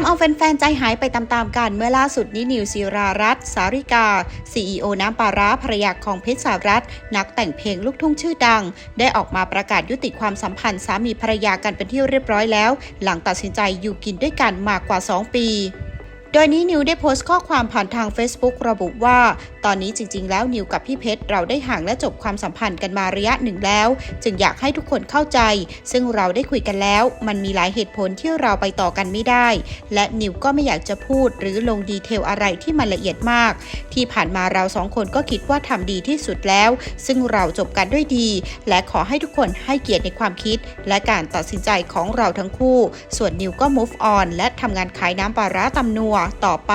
ำเอาแฟนๆ ใจหายไปตามๆ กัน เมื่อล่าสุดนี้นิวศิรารัตสาริกา CEO น้ำปลาร้าภรรยาของเพชรสารัตน์นักแต่งเพลงลูกทุ่งชื่อดัง ได้ออกมาประกาศยุติความสัมพันธ์สามีภรรยากันเป็นที่เรียบร้อยแล้ว หลังตัดสินใจอยู่กินด้วยกันมากกว่า 2 ปี โดยนี้นิวได้โพสต์ข้อความผ่านทาง Facebook ระบุว่า ตอนนี้จริง ๆ แล้วนิวกับพี่เพชรเราได้ห่างและจบความสัมพันธ์กันมาระยะหนึ่งแล้ว จึงอยากให้ทุกคนเข้าใจ ซึ่งเราได้คุยกันแล้ว มันมีหลายเหตุผลที่เราไปต่อกันไม่ได้ และนิวก็ไม่อยากจะพูดหรือลงดีเทลอะไรที่มันละเอียดมาก ที่ผ่านมาเราสองคนก็คิดว่าทำดีที่สุดแล้ว ซึ่งเราจบกันด้วยดี และขอให้ทุกคนให้เกียรติในความคิด และการตัดสินใจของเราทั้งคู่ ส่วนนิวก็ move on และทำงานขายน้ำปลาร้าตำนัวต่อไป